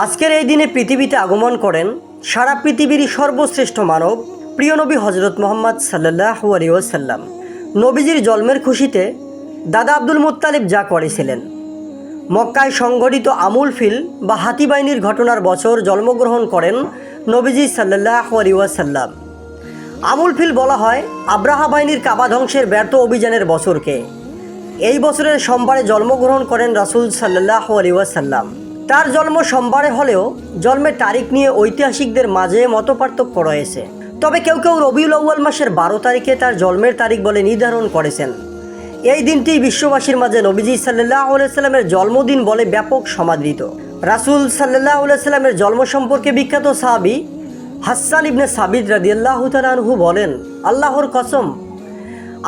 আজকের এই দিনে পৃথিবীতে আগমন করেন সারা পৃথিবীরই সর্বশ্রেষ্ঠ মানব, প্রিয় নবী হজরত মোহাম্মদ সাল্লাহ আলিয়াল্লাম নবীজির জন্মের খুশিতে দাদা আব্দুল মুত্তালিব যা করেছিলেন। মক্কায় সংঘটিত আমুল ফিল বা হাতি বাহিনীর ঘটনার বছর জন্মগ্রহণ করেন নবীজি সাল্লাহ আলিয়াল্লাম আমুল ফিল বলা হয় আব্রাহা বাহিনীর কাবা ধ্বংসের ব্যর্থ অভিযানের বছরকে। এই বছরের সোমবারে জন্মগ্রহণ করেন রাসুল সাল্লাহ আলিয়াসাল্লাম তার জন্ম সোমবারে হলেও জন্মের তারিখ নিয়ে ঐতিহাসিকদের মাঝে মতপার্থক্য রয়েছে। তবে কেউ কেউ রবিউল আউ্য়াল মাসের বারো তারিখে তার জন্মের তারিখ বলে নির্ধারণ করেছেন। এই দিনটি বিশ্ববাসীর মাঝে নবীজি সাল্লাহ সাল্লামের জন্মদিন বলে ব্যাপক সমাদৃত। রাসুল সাল্লাহ সাল্লামের জন্ম সম্পর্কে বিখ্যাত সাহাবি হাসান ইবনে সাবিদ রাদিয়াল্লাহ তালানহু বলেন, আল্লাহর কসম,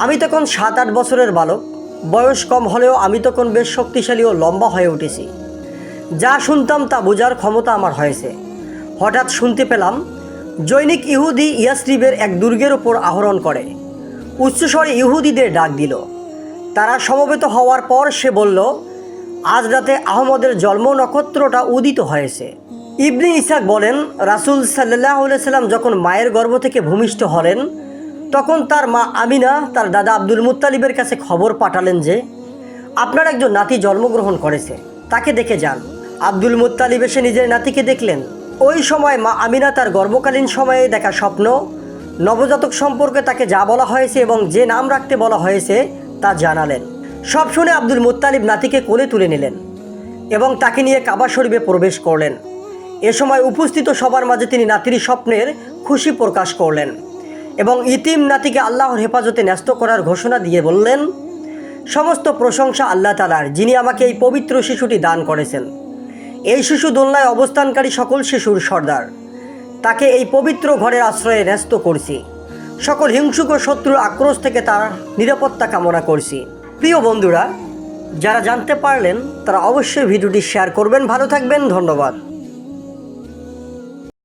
আমি তখন সাত আট বছরের বালক। বয়স কম হলেও আমি তখন বেশ শক্তিশালী ও লম্বা হয়ে উঠেছি। যা শুনতাম তা বোঝার ক্ষমতা আমার হয়েছে। হঠাৎ শুনতে পেলাম, জৈনিক ইহুদি ইয়াসরিবের এক দুর্গের ওপর আহরণ করে। উচ্চস্বরে ইহুদিদের ডাক দিল। তারা সমবেত হওয়ার পর সে বলল, আজ রাতে আহমদের জন্ম নক্ষত্রটা উদিত হয়েছে। ইবনি ইসাক বলেন, রাসুল সাল্লাহ সাল্লাম যখন মায়ের গর্ভ থেকে ভূমিষ্ঠ হলেন, তখন তার মা আমিনা, তার দাদা আব্দুল মুত্তালিবের কাছে খবর পাঠালেন যে, আপনার একজন নাতি জন্মগ্রহণ করেছে। তাকে দেখে যান। আব্দুল মুত্তালিব এসে নিজের নাতিকে দেখলেন। ওই সময় মা আমিনা তার গর্ভকালীন সময়ে দেখা স্বপ্ন, নবজাতক সম্পর্কে তাকে যা বলা হয়েছে এবং যে নাম রাখতে বলা হয়েছে তা জানালেন। সব শুনে আব্দুল মুত্তালিব নাতিকে কোলে তুলে নিলেন এবং তাকে নিয়ে কাবা শরীফে প্রবেশ করলেন। এ সময় উপস্থিত সবার মাঝে তিনি নাতির স্বপ্নের খুশি প্রকাশ করলেন এবং ইতিম নাতিকে আল্লাহর হেফাজতে ন্যস্ত করার ঘোষণা দিয়ে বললেন সমস্ত প্রশংসা আল্লাহ তালার যিনি আমাকে এই পবিত্র শিশুটি দান করেছেন। এই শিশু দোলনায় অবস্থানকারী সকল শিশুর সর্দার। তাকে এই পবিত্র ঘরের আশ্রয়ে ন্যস্ত করছি। সকল হিংসুক ও শত্রুর আক্রোশ থেকে তার নিরাপত্তা কামনা করছি। প্রিয় বন্ধুরা, যারা জানতে পারলেন, তারা অবশ্যই ভিডিওটি শেয়ার করবেন। ভালো থাকবেন, ধন্যবাদ।